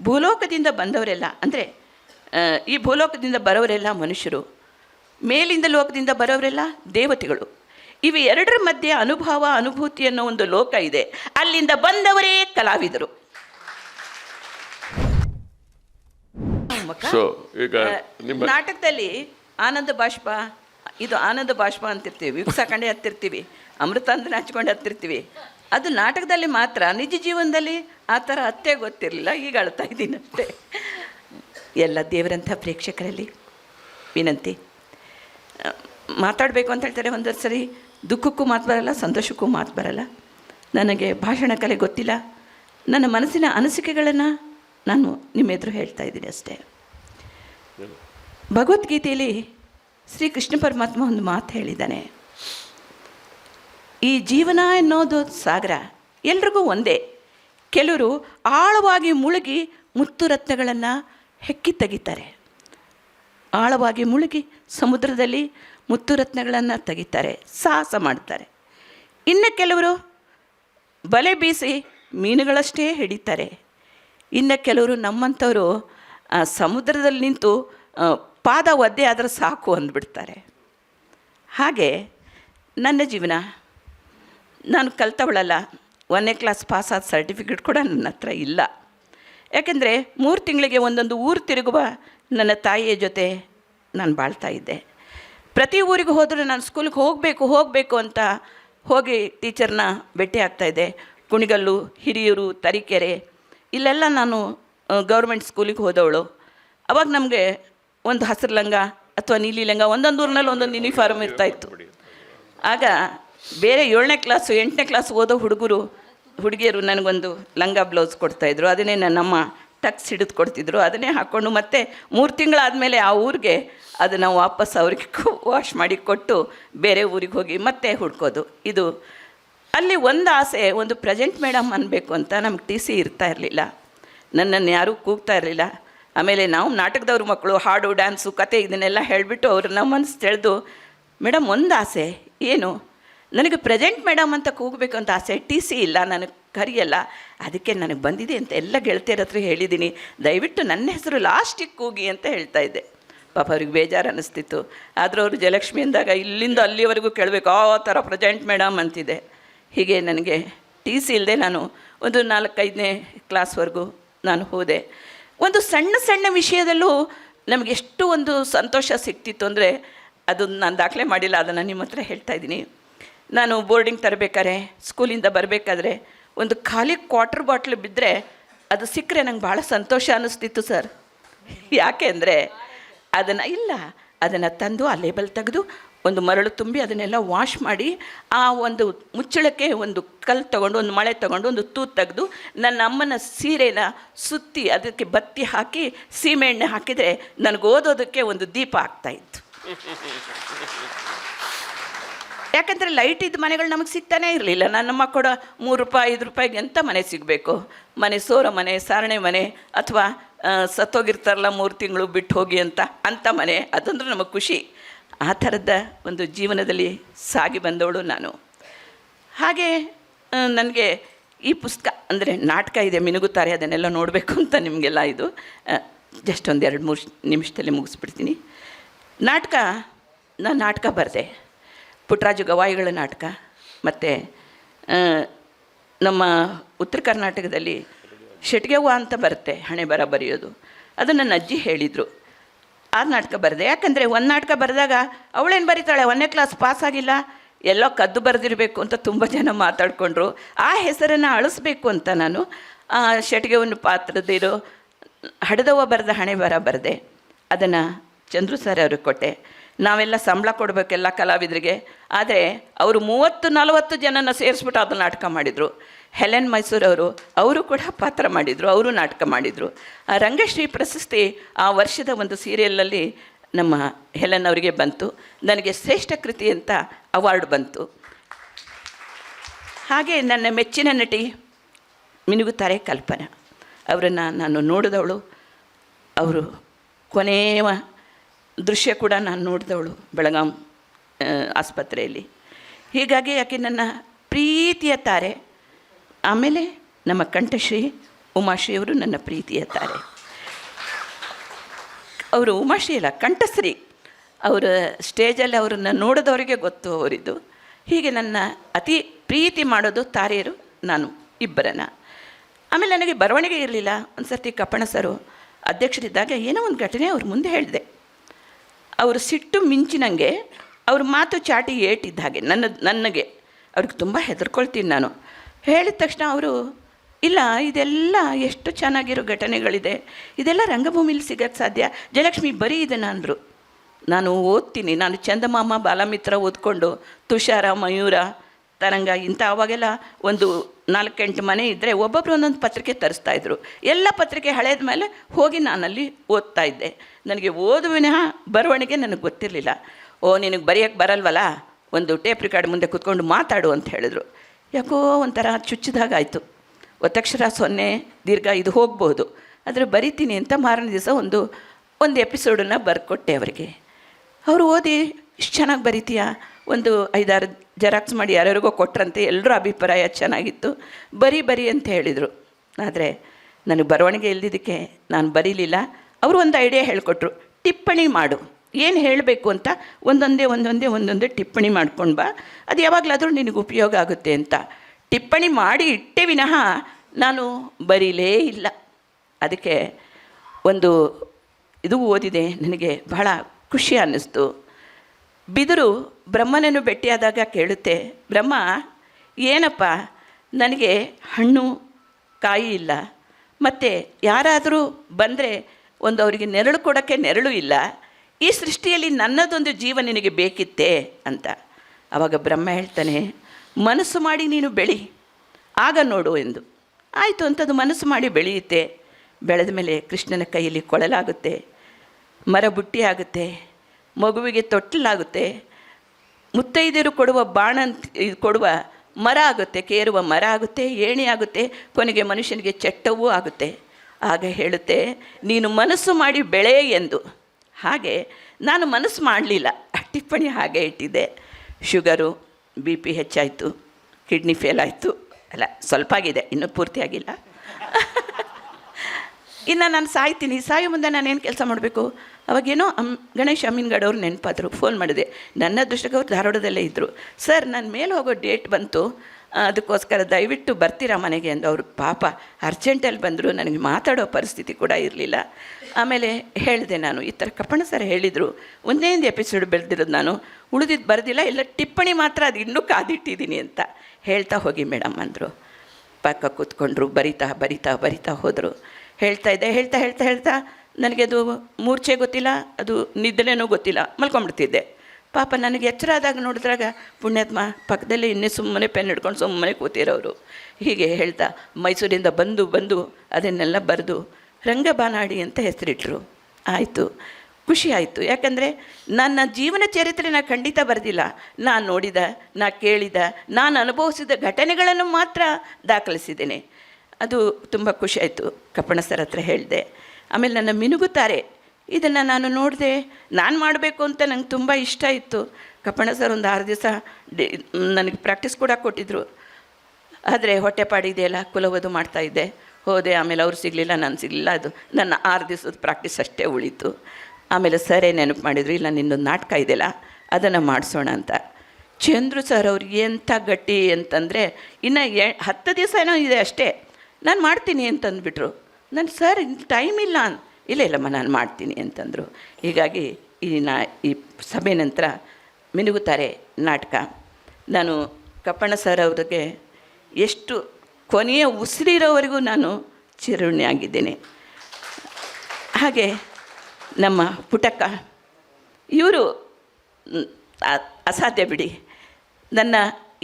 ಭೂಲೋಕದಿಂದ ಬಂದವರೆಲ್ಲ ಅಂದರೆ ಈ ಭೂಲೋಕದಿಂದ ಬರೋರೆಲ್ಲ ಮನುಷ್ಯರು ಮೇಲಿಂದ ಲೋಕದಿಂದ ಬರೋರೆಲ್ಲ ದೇವತೆಗಳು. ಇವು ಎರಡರ ಮಧ್ಯೆ ಅನುಭವ ಅನುಭೂತಿ ಅನ್ನೋ ಒಂದು ಲೋಕ ಇದೆ. ಅಲ್ಲಿಂದ ಬಂದವರೇ ಕಲಾವಿದರು. ನಾಟಕದಲ್ಲಿ ಆನಂದ ಬಾಷ್ಪ ಇದು ಆನಂದ ಬಾಷ್ಪ ಅಂತಿರ್ತೀವಿ ವಿಕ್ಸಾಕಂಡೆ ಹತ್ತಿರ್ತೀವಿ ಅಮೃತ ಅಂದ್ರೆ ಹಚ್ಕೊಂಡು ಹತ್ತಿರ್ತೀವಿ. ಅದು ನಾಟಕದಲ್ಲಿ ಮಾತ್ರ, ನಿಜ ಜೀವನದಲ್ಲಿ ಆ ಥರ ಅತ್ತೆ ಗೊತ್ತಿರಲಿಲ್ಲ, ಈಗ ಅಳ್ತಾ ಇದ್ದೀನಂತೆ. ಎಲ್ಲ ದೇವರಂಥ ಪ್ರೇಕ್ಷಕರಲ್ಲಿ ವಿನಂತಿ. ಮಾತಾಡಬೇಕು ಅಂತ ಹೇಳ್ತಾರೆ, ಒಂದೊಂದು ಸರಿ ದುಃಖಕ್ಕೂ ಮಾತು ಬರಲ್ಲ, ಸಂತೋಷಕ್ಕೂ ಮಾತು ಬರಲ್ಲ. ನನಗೆ ಭಾಷಣ ಕಲೆ ಗೊತ್ತಿಲ್ಲ. ನನ್ನ ಮನಸ್ಸಿನ ಅನಿಸಿಕೆಗಳನ್ನು ನಾನು ನಿಮ್ಮ ಎದುರು ಹೇಳ್ತಾ ಇದ್ದೀನಿ ಅಷ್ಟೇ. ಭಗವದ್ಗೀತೆಯಲ್ಲಿ ಶ್ರೀ ಕೃಷ್ಣ ಪರಮಾತ್ಮ ಒಂದು ಮಾತು ಹೇಳಿದ್ದಾನೆ. ಈ ಜೀವನ ಎನ್ನೋದು ಸಾಗರ. ಎಲ್ರಿಗೂ ಒಂದೇ. ಕೆಲವರು ಆಳವಾಗಿ ಮುಳುಗಿ ಮುತ್ತು ರತ್ನಗಳನ್ನು ಹೆಕ್ಕಿ ತೆಗಿತಾರೆ. ಆಳವಾಗಿ ಮುಳುಗಿ ಸಮುದ್ರದಲ್ಲಿ ಮುತ್ತು ರತ್ನಗಳನ್ನು ತೆಗಿತಾರೆ, ಸಾಹಸ ಮಾಡ್ತಾರೆ. ಇನ್ನು ಕೆಲವರು ಬಲೆ ಬೀಸಿ ಮೀನುಗಳಷ್ಟೇ ಹಿಡಿತಾರೆ. ಇನ್ನು ಕೆಲವರು ನಮ್ಮಂಥವರು ಸಮುದ್ರದಲ್ಲಿ ನಿಂತು ಪಾದ ಒದ್ದೆ ಆದರೆ ಸಾಕು ಅಂದ್ಬಿಡ್ತಾರೆ. ಹಾಗೆ ನನ್ನ ಜೀವನ. ನಾನು ಕಲ್ತವಳಲ್ಲ. ಒಂದನೇ ಕ್ಲಾಸ್ ಪಾಸ್ ಆದ ಸರ್ಟಿಫಿಕೇಟ್ ಕೂಡ ನನ್ನ ಹತ್ರ ಇಲ್ಲ. ಯಾಕೆಂದರೆ ಮೂರು ತಿಂಗಳಿಗೆ ಒಂದೊಂದು ಊರು ತಿರುಗುವ ನನ್ನ ತಾಯಿಯ ಜೊತೆ ನಾನು ಬಾಳ್ತಾ ಇದ್ದೆ. ಪ್ರತಿ ಊರಿಗೆ ಹೋದರೂ ನಾನು ಸ್ಕೂಲಿಗೆ ಹೋಗಬೇಕು ಹೋಗಬೇಕು ಅಂತ ಹೋಗಿ ಟೀಚರ್ನ ಭೇಟಿ ಆಗ್ತಾಯಿದ್ದೆ ಕುಣಿಗಲ್ಲು, ಹಿರಿಯೂರು, ತರೀಕೆರೆ, ಇಲ್ಲೆಲ್ಲ ನಾನು ಗೌರ್ಮೆಂಟ್ ಸ್ಕೂಲಿಗೆ ಹೋದವಳು. ಅವಾಗ ನಮಗೆ ಒಂದು ಹಸಿರು ಲಂಗ ಅಥವಾ ನೀಲಿ ಲಂಗ ಒಂದೊಂದು ಊರಿನಲ್ಲಿ ಒಂದೊಂದು ಯೂನಿಫಾರ್ಮ್ ಇರ್ತಾಯಿತ್ತು ಆಗ ಬೇರೆ ಏಳನೇ ಕ್ಲಾಸು, ಎಂಟನೇ ಕ್ಲಾಸ್ ಓದೋ ಹುಡುಗರು, ಹುಡುಗಿಯರು ನನಗೊಂದು ಲಂಗ ಬ್ಲೌಸ್ ಕೊಡ್ತಾಯಿದ್ರು ಅದನ್ನೇ ನನ್ನಮ್ಮ ಟಕ್ಸ್ ಹಿಡಿದು ಕೊಡ್ತಿದ್ರು. ಅದನ್ನೇ ಹಾಕ್ಕೊಂಡು ಮತ್ತೆ ಮೂರು ತಿಂಗಳಾದಮೇಲೆ ಆ ಊರಿಗೆ ಅದನ್ನು ವಾಪಸ್ ಅವ್ರಿಗೆ ವಾಶ್ ಮಾಡಿ ಕೊಟ್ಟು ಬೇರೆ ಊರಿಗೆ ಹೋಗಿ ಮತ್ತೆ ಹುಡ್ಕೋದು. ಇದು ಅಲ್ಲಿ ಒಂದು ಆಸೆ, ಒಂದು ಪ್ರೆಸೆಂಟ್ ಮೇಡಮ್ ಅನ್ನಬೇಕು ಅಂತ ನಮ್ಗೆ ಟಿ ಸಿ ಇರ್ತಾ ಇರಲಿಲ್ಲ. ನನ್ನನ್ನು ಯಾರೂ ಕೂಗ್ತಾ ಇರಲಿಲ್ಲ. ಆಮೇಲೆ ನಾವು ನಾಟಕದವ್ರ ಮಕ್ಕಳು, ಹಾಡು, ಡ್ಯಾನ್ಸು, ಕತೆ ಇದನ್ನೆಲ್ಲ ಹೇಳಿಬಿಟ್ಟು ಅವ್ರನ್ನ ಮನಸ್ಸು ತೆಳೆದು, ಮೇಡಮ್, ಒಂದು ಆಸೆ, ಏನು? ನನಗೆ ಪ್ರೆಸೆಂಟ್ ಮೇಡಮ್ ಅಂತ ಕೂಗಬೇಕು ಅಂತ ಆಸೆ ಟಿ ಸಿ ಇಲ್ಲ, ನನಗೆ ಕರಿಯಲ್ಲ, ಅದಕ್ಕೆ ನನಗೆ ಬಂದಿದೆ ಅಂತ ಎಲ್ಲ ಗೆಳತಿಯರ ಹತ್ರ ಹೇಳಿದ್ದೀನಿ ದಯವಿಟ್ಟು ನನ್ನ ಹೆಸರು ಲಾಸ್ಟಿಗೆ ಕೂಗಿ ಅಂತ ಹೇಳ್ತಾ ಇದ್ದೆ. ಪಾಪ ಅವ್ರಿಗೆ ಬೇಜಾರು ಅನ್ನಿಸ್ತಿತ್ತು ಆದರೂ ಅವರು ಜಯಲಕ್ಷ್ಮಿ ಅಂದಾಗ ಇಲ್ಲಿಂದ ಅಲ್ಲಿವರೆಗೂ ಕೇಳಬೇಕು, ಆ ಥರ ಪ್ರೆಸೆಂಟ್ ಮೇಡಮ್ ಅಂತಿದೆ ಹೀಗೆ ನನಗೆ ಟಿ ಸಿ ಇಲ್ಲದೆ ನಾನು ಒಂದು ನಾಲ್ಕೈದನೇ ಕ್ಲಾಸ್ವರೆಗೂ ನಾನು ಹೋದೆ. ಒಂದು ಸಣ್ಣ ಸಣ್ಣ ವಿಷಯದಲ್ಲೂ ನಮಗೆ ಎಷ್ಟು ಒಂದು ಸಂತೋಷ ಸಿಗ್ತಿತ್ತು ಅಂದರೆ, ಅದು ನಾನು ದಾಖಲೆ ಮಾಡಿಲ್ಲ, ಅದನ್ನು ನಿಮ್ಮ ಹತ್ರ ಹೇಳ್ತಾ ಇದ್ದೀನಿ. ನಾನು ಬೋರ್ಡಿಂಗ್ ತರಬೇಕಾದ್ರೆ, ಸ್ಕೂಲಿಂದ ಬರಬೇಕಾದ್ರೆ, ಒಂದು ಖಾಲಿ ಕ್ವಾರ್ಟರ್ ಬಾಟ್ಲ್ ಬಿದ್ದರೆ ಅದು ಸಿಕ್ಕರೆ ನಂಗೆ ಭಾಳ ಸಂತೋಷ ಅನ್ನಿಸ್ತಿತ್ತು ಸರ್. ಯಾಕೆ ಅಂದರೆ, ಅದನ್ನು, ಇಲ್ಲ, ಅದನ್ನು ತಂದು ಆ ಲೇಬಲ್ ತೆಗೆದು ಒಂದು ಮರಳು ತುಂಬಿ ಅದನ್ನೆಲ್ಲ ವಾಶ್ ಮಾಡಿ, ಆ ಒಂದು ಮುಚ್ಚಳಕ್ಕೆ ಒಂದು ಕಲ್ಲು ತಗೊಂಡು, ಒಂದು ಮಳೆ ತಗೊಂಡು, ಒಂದು ತೂತು ತೆಗೆದು, ನನ್ನ ಅಮ್ಮನ ಸೀರೆನ ಸುತ್ತಿ ಅದಕ್ಕೆ ಬತ್ತಿ ಹಾಕಿ, ಸೀಮೆಎಣ್ಣೆ ಹಾಕಿದರೆ ನನಗೆ ಓದೋದಕ್ಕೆ ಒಂದು ದೀಪ ಆಗ್ತಾಯಿತ್ತು ಯಾಕಂದರೆ ಲೈಟ್ ಇದ್ದ ಮನೆಗಳು ನಮಗೆ ಸಿಗ್ತಾನೇ ಇರಲಿಲ್ಲ. ನನ್ನ ಮಕ್ಕಳು ಮೂರು ರೂಪಾಯಿ, ಐದು ರೂಪಾಯಿಗೆ ಎಂಥ ಮನೆ ಸಿಗಬೇಕು? ಮನೆ ಸೋರ ಮನೆ, ಸಾರಣೆ ಮನೆ, ಅಥವಾ ಸತ್ತೋಗಿರ್ತಾರಲ್ಲ ಮೂರು ತಿಂಗಳು ಬಿಟ್ಟು ಹೋಗಿ ಅಂತ ಅಂಥ ಮನೆ. ಅದಂದ್ರೆ ನಮಗೆ ಖುಷಿ. ಆ ಥರದ ಒಂದು ಜೀವನದಲ್ಲಿ ಸಾಗಿ ಬಂದವಳು ನಾನು. ಹಾಗೆ ನನಗೆ ಈ ಪುಸ್ತಕ, ಅಂದರೆ ನಾಟಕ ಇದೆ, ಮಿನುಗುತ್ತಾರೆ, ಅದನ್ನೆಲ್ಲ ನೋಡಬೇಕು ಅಂತ ನಿಮಗೆಲ್ಲ ಇದು. ಜಸ್ಟ್ ಒಂದು ಎರಡು ಮೂರು ನಿಮಿಷದಲ್ಲಿ ಮುಗಿಸ್ಬಿಡ್ತೀನಿ. ನಾಟಕ ನಾನು ನಾಟಕ ಬರೆದೆ. ಪುಟ್ಟರಾಜು ಗವಾಯಿಗಳ ನಾಟಕ, ಮತ್ತು ನಮ್ಮ ಉತ್ತರ ಕರ್ನಾಟಕದಲ್ಲಿ ಶೆಟ್ಗೆವ್ವ ಅಂತ ಬರುತ್ತೆ ಹಣೆ ಬರ ಬರೆಯೋದು. ಅದು ನನ್ನ ಅಜ್ಜಿ ಹೇಳಿದರು. ಆ ನಾಟಕ ಬರೆದೆ. ಯಾಕಂದರೆ ಒಂದು ನಾಟಕ ಬರೆದಾಗ ಅವಳೇನು ಬರೀತಾಳೆ? ಒಂದನೇ ಕ್ಲಾಸ್ ಪಾಸ್ ಆಗಿಲ್ಲ. ಎಲ್ಲೋ ಕದ್ದು ಬರೆದಿರಬೇಕು ಅಂತ ತುಂಬ ಜನ ಮಾತಾಡಿಕೊಂಡ್ರು. ಆ ಹೆಸರನ್ನು ಅಳಿಸ್ಬೇಕು ಅಂತ ನಾನು, ಆ ಶೆಟ್ಗೆವನ ಪಾತ್ರದಿರೋ, ಹಡದವ್ವ ಬರೆದ ಹಣೆ ಬರ ಬರೆದೆ. ಅದನ್ನು ಚಂದ್ರು ಸರ್ ಅವ್ರಿಗೆ ಕೊಟ್ಟೆ. ನಾವೆಲ್ಲ ಸಂಬಳ ಕೊಡಬೇಕೆಲ್ಲ ಕಲಾವಿದರಿಗೆ. ಆದರೆ ಅವರು ಮೂವತ್ತು, ನಲವತ್ತು ಜನನ ಸೇರಿಸ್ಬಿಟ್ಟು ಅದು ನಾಟಕ ಮಾಡಿದರು. ಹೆಲೆನ್ ಮೈಸೂರವರು ಅವರು ಕೂಡ ಪಾತ್ರ ಮಾಡಿದರು, ಅವರು ನಾಟಕ ಮಾಡಿದರು. ಆ ರಂಗಶ್ರೀ ಪ್ರಶಸ್ತಿ ಆ ವರ್ಷದ ಒಂದು ಸೀರಿಯಲಲ್ಲಿ ನಮ್ಮ ಹೆಲೆನ್ ಅವರಿಗೆ ಬಂತು. ನನಗೆ ಶ್ರೇಷ್ಠ ಕೃತಿ ಅಂತ ಅವಾರ್ಡ್ ಬಂತು. ಹಾಗೆ ನನ್ನ ಮೆಚ್ಚಿನ ನಟಿ ಮಿನುಗುತ್ತಾರೆ ಕಲ್ಪನಾ. ಅವರನ್ನು ನಾನು ನೋಡಿದವಳು. ಅವರು ಕೊನೆಯ ದೃಶ್ಯ ಕೂಡ ನಾನು ನೋಡಿದವಳು ಬೆಳಗಾಂ ಆಸ್ಪತ್ರೆಯಲ್ಲಿ. ಹೀಗಾಗಿ ಆಕೆ ನನ್ನ ಪ್ರೀತಿಯ ತಾರೆ. ಆಮೇಲೆ ನಮ್ಮ ಕಂಠಶ್ರೀ ಉಮಾಶ್ರೀಯವರು ನನ್ನ ಪ್ರೀತಿಯ ತಾರೆ. ಅವರು ಉಮಾಶ್ರೀ ಅಲ್ಲ, ಕಂಠಶ್ರೀ. ಅವರ ಸ್ಟೇಜಲ್ಲಿ ಅವರನ್ನು ನೋಡಿದವರಿಗೆ ಗೊತ್ತು ಅವರಿದ್ದು ಹೀಗೆ ನನ್ನ ಅತಿ ಪ್ರೀತಿ ಮಾಡೋದು ತಾರೆಯರು, ನಾನು ಇಬ್ಬರನ್ನ. ಆಮೇಲೆ ನನಗೆ ಬರವಣಿಗೆ ಇರಲಿಲ್ಲ. ಒಂದು ಸರ್ತಿ ಕಪ್ಪಣ ಸರು ಅಧ್ಯಕ್ಷರಿದ್ದಾಗ ಏನೋ ಒಂದು ಘಟನೆ ಅವ್ರ ಮುಂದೆ ಹೇಳಿದೆ. ಅವರು ಸಿಟ್ಟು ಮಿಂಚಿನಂಗೆ ಅವ್ರ ಮಾತು ಚಾಟಿ ಏಟಿದ್ದ ಹಾಗೆ, ನನ್ನ ನನಗೆ ಅವ್ರಿಗೆ ತುಂಬ ಹೆದರ್ಕೊಳ್ತೀನಿ ನಾನು. ಹೇಳಿದ ತಕ್ಷಣ ಅವರು, ಇಲ್ಲ, ಇದೆಲ್ಲ ಎಷ್ಟು ಚೆನ್ನಾಗಿರೋ ಘಟನೆಗಳಿದೆ. ಇದೆಲ್ಲ ರಂಗಭೂಮಿಲಿ ಸಿಗಕ್ಕೆ ಸಾಧ್ಯ. ಜಯಲಕ್ಷ್ಮಿ ಬರೀ ಇದನ್ನು ಅಂದರು. ನಾನು ಓದ್ತೀನಿ. ನಾನು ಚಂದಮಾಮ ಬಾಲಮಿತ್ರ ಓದ್ಕೊಂಡು, ತುಷಾರ, ಮಯೂರ ತರಂಗ ಇಂಥ ಅವಾಗೆಲ್ಲ ಒಂದು ನಾಲ್ಕೆಂಟು ಮನೆ ಇದ್ದರೆ ಒಬ್ಬೊಬ್ಬರು ಒಂದೊಂದು ಪತ್ರಿಕೆ ತರಿಸ್ತಾ ಇದ್ರು. ಎಲ್ಲ ಪತ್ರಿಕೆ ಹಳೆದ ಮೇಲೆ ಹೋಗಿ ನಾನಲ್ಲಿ ಓದ್ತಾ ಇದ್ದೆ. ನನಗೆ ಓದುವಿನ ಬರವಣಿಗೆ ನನಗೆ ಗೊತ್ತಿರಲಿಲ್ಲ. ಓ, ನಿನಗೆ ಬರೆಯೋಕ್ಕೆ ಬರಲ್ವಲ್ಲ? ಒಂದು ಟೇಪ್ ರಿಕಾರ್ಡ್ ಮುಂದೆ ಕೂತ್ಕೊಂಡು ಮಾತಾಡು ಅಂತ ಹೇಳಿದ್ರು. ಯಾಕೋ ಒಂಥರ ಚುಚ್ಚಿದಾಗಾಯಿತು. ಒತ್ತಕ್ಷರ ಸೊನ್ನೆ, ದೀರ್ಘ ಇದು ಹೋಗ್ಬೋದು. ಆದರೆ ಬರಿತೀನಿ ಅಂತ ಮಾರನೇ ದಿವಸ ಒಂದು ಒಂದು ಎಪಿಸೋಡನ್ನು ಬರ್ಕೊಟ್ಟೆ ಅವರಿಗೆ. ಅವರು ಓದಿ, ಇಷ್ಟು ಚೆನ್ನಾಗಿ ಬರಿತೀಯಾ? ಒಂದು ಐದಾರು ಜೆರಾಕ್ಸ್ ಮಾಡಿ ಯಾರ್ಯಾರಿಗೋ ಕೊಟ್ರಂತೆ ಎಲ್ಲರೂ ಅಭಿಪ್ರಾಯ ಚೆನ್ನಾಗಿತ್ತು. ಬರಿ ಬರಿ ಅಂತ ಹೇಳಿದರು. ಆದರೆ ನನಗೆ ಬರವಣಿಗೆ ಇಲ್ದಿದ್ದಕ್ಕೆ ನಾನು ಬರೀಲಿಲ್ಲ. ಅವರು ಒಂದು ಐಡಿಯಾ ಹೇಳಿಕೊಟ್ರು. ಟಿಪ್ಪಣಿ ಮಾಡು. ಏನು ಹೇಳಬೇಕು ಅಂತ ಒಂದೊಂದೇ ಒಂದೊಂದೇ ಒಂದೊಂದೇ ಟಿಪ್ಪಣಿ ಮಾಡ್ಕೊಂಡು ಬಾ. ಅದು ಯಾವಾಗಲಾದರೂ ನಿನಗೆ ಉಪಯೋಗ ಆಗುತ್ತೆ ಅಂತ. ಟಿಪ್ಪಣಿ ಮಾಡಿ ಇಟ್ಟೆ ವಿನಃ ನಾನು ಬರೀಲೇ ಇಲ್ಲ. ಅದಕ್ಕೆ ಒಂದು ಇದು ಓದಿದೆ. ನನಗೆ ಬಹಳ ಖುಷಿ ಅನ್ನಿಸ್ತು. ಬಿದಿರು ಬ್ರಹ್ಮನನ್ನು ಭೇಟಿಯಾದಾಗ ಕೇಳುತ್ತೆ, ಬ್ರಹ್ಮ, ಏನಪ್ಪ? ನನಗೆ ಹಣ್ಣು, ಕಾಯಿ ಇಲ್ಲ. ಮತ್ತು ಯಾರಾದರೂ ಬಂದರೆ ಒಂದು ಅವರಿಗೆ ನೆರಳು ಕೊಡೋಕ್ಕೆ ನೆರಳು ಇಲ್ಲ. ಈ ಸೃಷ್ಟಿಯಲ್ಲಿ ನನ್ನದೊಂದು ಜೀವ ನಿನಗೆ ಬೇಕಿತ್ತೆ ಅಂತ. ಆವಾಗ ಬ್ರಹ್ಮ ಹೇಳ್ತಾನೆ, ಮನಸ್ಸು ಮಾಡಿ ನೀನು ಬೆಳಿ. ಆಗ ನೋಡು ಎಂದು. ಆಯಿತು ಅಂತದು ಮನಸ್ಸು ಮಾಡಿ ಬೆಳೆಯುತ್ತೆ. ಬೆಳೆದ ಮೇಲೆ ಕೃಷ್ಣನ ಕೈಯಲ್ಲಿ ಕೊಳಲಾಗುತ್ತೆ. ಮರ ಬುಟ್ಟಿ ಆಗುತ್ತೆ ಮಗುವಿಗೆ ತೊಟ್ಟಲಾಗುತ್ತೆ ಮುತ್ತೈದೆಯರು ಕೊಡುವ ಬಾಣ ಕೊಡುವ ಮರ ಆಗುತ್ತೆ, ಕೇರುವ ಮರ ಆಗುತ್ತೆ, ಏಣಿ ಆಗುತ್ತೆ, ಕೊನೆಗೆ ಮನುಷ್ಯನಿಗೆ ಚಟ್ಟವೂ ಆಗುತ್ತೆ. ಆಗ ಹೇಳುತ್ತೆ, ನೀನು ಮನಸ್ಸು ಮಾಡಿ ಬೆಳೆ ಎಂದು. ಹಾಗೆ ನಾನು ಮನಸ್ಸು ಮಾಡಲಿಲ್ಲ, ಟಿಪ್ಪಣಿ ಹಾಗೆ ಇಟ್ಟಿದ್ದೆ. ಶುಗರು, ಬಿ ಪಿ ಹೆಚ್ಚಾಯಿತು, ಕಿಡ್ನಿ ಫೇಲ್ ಆಯಿತು. ಅಲ್ಲ, ಸ್ವಲ್ಪ ಆಗಿದೆ, ಇನ್ನೂ ಪೂರ್ತಿಯಾಗಿಲ್ಲ ಇನ್ನು ನಾನು ಸಾಯ್ತೀನಿ ಸಾಯೋ ಮುಂದೆ ನಾನೇನು ಕೆಲಸ ಮಾಡಬೇಕು? ಅವಾಗೇನೋ ಅಮ್, ಗಣೇಶ್ ಅಮೀನ್ಗಡ್ ಅವ್ರು ನೆನಪಾದರು ಫೋನ್ ಮಾಡಿದೆ. ನನ್ನ ಅದೃಷ್ಟಕ್ಕೆ ಅವ್ರು ಧಾರವಾಡದಲ್ಲೇ ಇದ್ದರು ಸರ್ ನನ್ನ ಮೇಲೆ ಹೋಗೋ ಡೇಟ್ ಬಂತು. ಅದಕ್ಕೋಸ್ಕರ ದಯವಿಟ್ಟು ಬರ್ತೀರಾ ಮನೆಗೆ? ಅಂದು ಅವರು, ಪಾಪ, ಅರ್ಜೆಂಟಲ್ಲಿ ಬಂದರು, ನನಗೆ ಮಾತಾಡೋ ಪರಿಸ್ಥಿತಿ ಕೂಡ ಇರಲಿಲ್ಲ. ಆಮೇಲೆ ಹೇಳಿದೆ ನಾನು, ಈ ಥರ ಕಪ್ಪಣ ಸರ್ ಹೇಳಿದರು. ಒಂದೇ ಒಂದು ಎಪಿಸೋಡ್ ಬೆಳೆದಿರೋದು ನಾನು. ಉಳಿದಿದ್ದು ಬರೆದಿಲ್ಲ, ಇಲ್ಲ ಟಿಪ್ಪಣಿ ಮಾತ್ರ ಅದು ಇನ್ನೂ ಕಾದಿಟ್ಟಿದ್ದೀನಿ ಅಂತ ಹೇಳ್ತಾ ಹೋಗಿ ಮೇಡಮ್ ಅಂದರು. ಪಕ್ಕ ಕೂತ್ಕೊಂಡ್ರು, ಬರಿತಾ ಬರಿತಾ ಬರಿತಾ ಹೋದರು. ಹೇಳ್ತಾ ಇದ್ದೆ, ಹೇಳ್ತಾ ಹೇಳ್ತಾ ಹೇಳ್ತಾ ನನಗೆ ಅದು ಮೂರ್ಛೆ ಗೊತ್ತಿಲ್ಲ, ಅದು ನಿದ್ರೆನೂ ಗೊತ್ತಿಲ್ಲ, ಮಲ್ಕೊಂಡ್ಬಿಡ್ತಿದ್ದೆ. ಪಾಪ ನನಗೆ ಎಚ್ಚರ ಆದಾಗ ನೋಡಿದ್ರಾಗ ಪುಣ್ಯಾತ್ಮ ಪಕ್ಕದಲ್ಲಿ ಇನ್ನೇ ಸುಮ್ಮನೆ ಪೆನ್ ಹಿಡ್ಕೊಂಡು ಸುಮ್ಮನೆ ಕೂತಿರೋರು. ಹೀಗೆ ಹೇಳ್ತಾ ಮೈಸೂರಿಂದ ಬಂದು ಬಂದು ಅದನ್ನೆಲ್ಲ ಬರೆದು ರಂಗಬಾನಾಡಿ ಅಂತ ಹೆಸರಿಟ್ರು. ಆಯಿತು, ಖುಷಿ ಆಯಿತು. ಯಾಕಂದರೆ ನನ್ನ ಜೀವನ ಚರಿತ್ರೆ ನಾನು ಖಂಡಿತ ಬರೆದಿಲ್ಲ. ನಾನು ನೋಡಿದ, ನಾ ಕೇಳಿದ, ನಾನು ಅನುಭವಿಸಿದ ಘಟನೆಗಳನ್ನು ಮಾತ್ರ ದಾಖಲಿಸಿದ್ದೇನೆ. ಅದು ತುಂಬ ಖುಷಿ ಆಯಿತು ಕಪ್ಪಣ ಸರ್ ಹತ್ರ ಹೇಳಿದೆ. ಆಮೇಲೆ ನನ್ನ ಮಿನುಗುತ್ತಾರೆ, ಇದನ್ನು ನಾನು ನೋಡಿದೆ ನಾನು ಮಾಡಬೇಕು ಅಂತ ನಂಗೆ ತುಂಬ ಇಷ್ಟ ಇತ್ತು. ಕಪ್ಪಣ ಸರ್ ಒಂದು ಆರು ದಿವಸ ನನಗೆ ಪ್ರಾಕ್ಟೀಸ್ ಕೂಡ ಕೊಟ್ಟಿದ್ದರು ಆದರೆ ಹೊಟ್ಟೆಪಾಡಿ ಇದೆಯಲ್ಲ ಕುಲವದು ಮಾಡ್ತಾಯಿದ್ದೆ ಹೋದೆ, ಆಮೇಲೆ ಅವ್ರು ಸಿಗಲಿಲ್ಲ, ನಾನು ಸಿಗಲಿಲ್ಲ, ಅದು ನನ್ನ ಆರು ದಿವಸದ ಪ್ರಾಕ್ಟೀಸ್ ಅಷ್ಟೇ ಉಳಿತು. ಆಮೇಲೆ ಸರೇ ನೆನಪು ಮಾಡಿದ್ರು, ಇಲ್ಲ ನಿನ್ನೊಂದು ನಾಟಕ ಇದೆಯಲ್ಲ, ಅದನ್ನು ಮಾಡಿಸೋಣ ಅಂತ. ಚಂದ್ರು ಸರ್ ಅವ್ರು ಎಂಥ ಗಟ್ಟಿ ಅಂತಂದರೆ, ಇನ್ನು ಎ, ಹತ್ತು ದಿವಸ ಏನೋ ಇದೆ ಅಷ್ಟೇ, ನಾನು ಮಾಡ್ತೀನಿ ಅಂತಂದ್ಬಿಟ್ರು. ನಾನು ಸರ್ ಟೈಮ್ ಇಲ್ಲ ಇಲ್ಲ, ಇಲ್ಲಮ್ಮ, ನಾನು ಮಾಡ್ತೀನಿ ಅಂತಂದರು. ಹೀಗಾಗಿ ಈ ನಾ, ಈ ಸಭೆ ನಂತರ ಮಿನುಗುತ್ತಾರೆ ನಾಟಕ. ನಾನು ಕಪ್ಪಣ್ಣ ಸರ್ ಅವ್ರಿಗೆ ಎಷ್ಟು ಕೊನೆಯ ಉಸಿರಿರೋವರೆಗೂ ನಾನು ಚಿರುಣಿಯಾಗಿದ್ದೇನೆ ಹಾಗೆ ನಮ್ಮ ಪುಟಕ್ಕ ಇವರು ಅಸಾಧ್ಯ ಬಿಡಿ. ನನ್ನ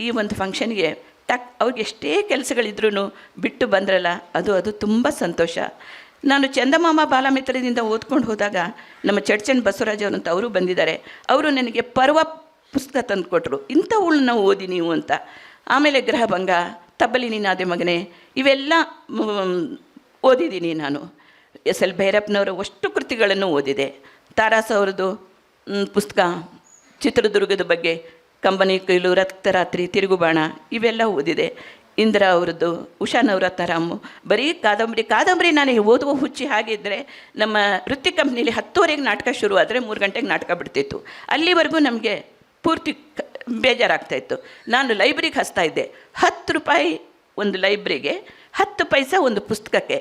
ಈ ಒಂದು ಫಂಕ್ಷನ್ಗೆ ಟಕ್ ಅವ್ರಿಗೆ ಎಷ್ಟೇ ಕೆಲಸಗಳಿದ್ರೂ ಬಿಟ್ಟು ಬಂದ್ರಲ್ಲ, ಅದು ಅದು ತುಂಬ ಸಂತೋಷ. ನಾನು ಚಂದಮಾಮ ಬಾಲಮಿತ್ರದಿಂದ ಓದ್ಕೊಂಡು ಹೋದಾಗ ನಮ್ಮ ಚಡ್ಚನ್ ಬಸವರಾಜ್ ಅವರು ಅಂತ ಅವರು ಬಂದಿದ್ದಾರೆ. ಅವರು ನನಗೆ ಪರ್ವ ಪುಸ್ತಕ ತಂದು ಕೊಟ್ಟರು ಇಂಥವುಗಳನ್ನ ಓದಿ ನೀವು ಅಂತ. ಆಮೇಲೆ ಗ್ರಹಭಂಗ ತಬ್ಬಲಿ ನೀನಾದೆ ಮಗನೇ, ಇವೆಲ್ಲ ಓದಿದ್ದೀನಿ ನಾನು. ಎಸ್ ಎಲ್ ಭೈರಪ್ಪನವರ ಅಷ್ಟು ಕೃತಿಗಳನ್ನು ಓದಿದೆ. ತಾರಾಸ್ ಅವ್ರದ್ದು ಪುಸ್ತಕ ಚಿತ್ರದುರ್ಗದ ಬಗ್ಗೆ ಕಂಬನಿ ಕೈಲು ರಕ್ತರಾತ್ರಿ, ತಿರುಗುಬಾಣ ಇವೆಲ್ಲ ಓದಿದೆ. ಇಂದ್ರ ಅವರದ್ದು, ಉಷಾ ನವರತ್ನರಾಮು ಬರೀ ಕಾದಂಬರಿ ಕಾದಂಬರಿ ನಾನು ಓದುವ ಹುಚ್ಚಿ ಹಾಗಿದ್ದರೆ ನಮ್ಮ ವೃತ್ತಿ ಕಂಪ್ನಿಲಿ ಹತ್ತುವರೆಗೆ ನಾಟಕ ಶುರು ಆದರೆ ಮೂರು ಗಂಟೆಗೆ ನಾಟಕ ಬಿಡ್ತಿತ್ತು. ಅಲ್ಲಿವರೆಗೂ ನಮಗೆ ಪೂರ್ತಿ ಬೇಜಾರಾಗ್ತಾ ಬೇಜಾರಾಗ್ತಾಯಿತ್ತು ನಾನು ಲೈಬ್ರಿಗೆ ಹಚ್ತಾ ಇದ್ದೆ. ಹತ್ತು ರೂಪಾಯಿ ಒಂದು ಲೈಬ್ರಿಗೆ, ಹತ್ತು ಪೈಸ ಒಂದು ಪುಸ್ತಕಕ್ಕೆ.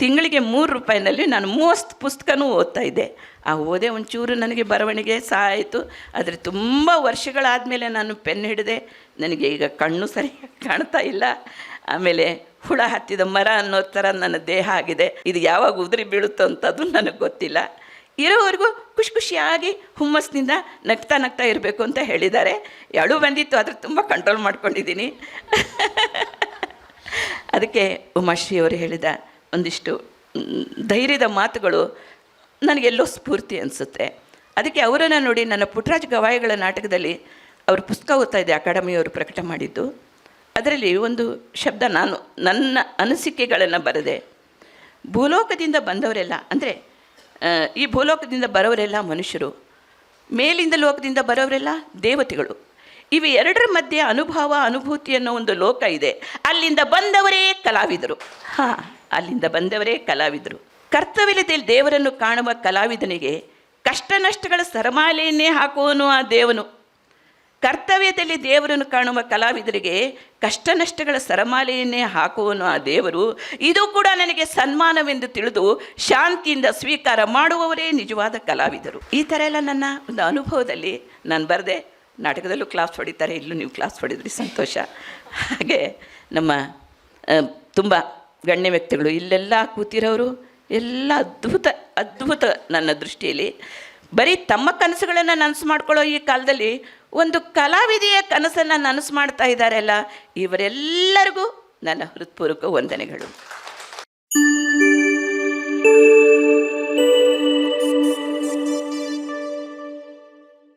ತಿಂಗಳಿಗೆ ಮೂರು ರೂಪಾಯಿನಲ್ಲಿ ನಾನು ಮೂವತ್ತು ಪುಸ್ತಕನೂ ಓದ್ತಾ ಇದ್ದೆ. ಆ ಓದೆ ಒಂಚೂರು ನನಗೆ ಬರವಣಿಗೆ ಸಹ ಆಯಿತು ಆದರೆ ತುಂಬ ವರ್ಷಗಳಾದಮೇಲೆ ನಾನು ಪೆನ್ ಹಿಡಿದೆ. ನನಗೆ ಈಗ ಕಣ್ಣು ಸರಿಯಾಗಿ ಕಾಣ್ತಾ ಇಲ್ಲ. ಆಮೇಲೆ ಹುಳ ಹತ್ತಿದ ಮರ ಅನ್ನೋ ಥರ ನನ್ನ ದೇಹ ಆಗಿದೆ. ಇದು ಯಾವಾಗ ಉದುರಿ ಬೀಳುತ್ತೋ ಅಂತದ್ದು ನನಗೆ ಗೊತ್ತಿಲ್ಲ. ಇರೋವರೆಗೂ ಖುಷಿ ಖುಷಿಯಾಗಿ ಹುಮ್ಮಸ್ನಿಂದ ನಗ್ತಾ ನಗ್ತಾ ಇರಬೇಕು ಅಂತ ಹೇಳಿದ್ದಾರೆ. ಎಳು ಬಂದಿತ್ತು, ಆದರೆ ತುಂಬ ಕಂಟ್ರೋಲ್ ಮಾಡ್ಕೊಂಡಿದ್ದೀನಿ. ಅದಕ್ಕೆ ಉಮಾಶ್ರೀ ಅವರು ಹೇಳಿದ ಒಂದಿಷ್ಟು ಧೈರ್ಯದ ಮಾತುಗಳು ನನಗೆಲ್ಲೋ ಸ್ಫೂರ್ತಿ ಅನಿಸುತ್ತೆ. ಅದಕ್ಕೆ ಅವರನ್ನು ನೋಡಿ ನನ್ನ ಪುಟ್ರಾಜ್ ಗವಾಯಿಗಳ ನಾಟಕದಲ್ಲಿ ಅವರು ಪುಸ್ತಕ ಓದ್ತಾ ಇದೆ ಅಕಾಡೆಮಿಯವರು ಪ್ರಕಟ ಮಾಡಿದ್ದು. ಅದರಲ್ಲಿ ಒಂದು ಶಬ್ದ ನಾನು, ನನ್ನ ಅನಿಸಿಕೆಗಳನ್ನು ಬರೆದೆ. ಭೂಲೋಕದಿಂದ ಬಂದವರೆಲ್ಲ, ಅಂದರೆ ಈ ಭೂಲೋಕದಿಂದ ಬರೋರೆಲ್ಲ ಮನುಷ್ಯರು, ಮೇಲಿಂದ ಲೋಕದಿಂದ ಬರೋರೆಲ್ಲ ದೇವತೆಗಳು. ಇವು ಎರಡರ ಮಧ್ಯೆ ಅನುಭವ, ಅನುಭೂತಿ ಅನ್ನೋ ಒಂದು ಲೋಕ ಇದೆ. ಅಲ್ಲಿಂದ ಬಂದವರೇ ಕಲಾವಿದರು. ಹಾಂ. ಅಲ್ಲಿಂದ ಬಂದವರೇ ಕಲಾವಿದರು. ಕರ್ತವ್ಯದಲ್ಲಿ ದೇವರನ್ನು ಕಾಣುವ ಕಲಾವಿದನಿಗೆ ಕಷ್ಟ ನಷ್ಟಗಳ ಸರಮಾಲೆಯನ್ನೇ ಹಾಕುವನು ಆ ದೇವನು. ಕರ್ತವ್ಯದಲ್ಲಿ ದೇವರನ್ನು ಕಾಣುವ ಕಲಾವಿದರಿಗೆ ಕಷ್ಟ ನಷ್ಟಗಳ ಸರಮಾಲೆಯನ್ನೇ ಹಾಕುವನು ಆ ದೇವರು. ಇದು ಕೂಡ ನನಗೆ ಸನ್ಮಾನವೆಂದು ತಿಳಿದು ಶಾಂತಿಯಿಂದ ಸ್ವೀಕಾರ ಮಾಡುವವರೇ ನಿಜವಾದ ಕಲಾವಿದರು. ಈ ಥರ ಎಲ್ಲ ನನ್ನ ಒಂದು ಅನುಭವದಲ್ಲಿ ನಾನು ಬರೆದೆ. ನಾಟಕದಲ್ಲೂ ಕ್ಲಾಸ್ ಹೊಡಿತಾರೆ, ಇಲ್ಲೂ ನೀವು ಕ್ಲಾಸ್ ಹೊಡಿದ್ರಿ, ಸಂತೋಷ. ಹಾಗೆ ನಮ್ಮ ತುಂಬ ಗಣ್ಯ ವ್ಯಕ್ತಿಗಳು ಇಲ್ಲೆಲ್ಲ ಕೂತಿರೋರು ಎಲ್ಲ ಅದ್ಭುತ ಅದ್ಭುತ ನನ್ನ ದೃಷ್ಟಿಯಲ್ಲಿ. ಬರೀ ತಮ್ಮ ಕನಸುಗಳನ್ನು ನನಸು ಮಾಡ್ಕೊಳ್ಳೋ ಈ ಕಾಲದಲ್ಲಿ ಒಂದು ಕಲಾವಿದೆಯ ಕನಸನ್ನು ನನಸು ಮಾಡ್ತಾ ಇದ್ದಾರಲ್ಲ ಇವರೆಲ್ಲರಿಗೂ ನನ್ನ ಹೃತ್ಪೂರ್ವಕ ವಂದನೆಗಳು.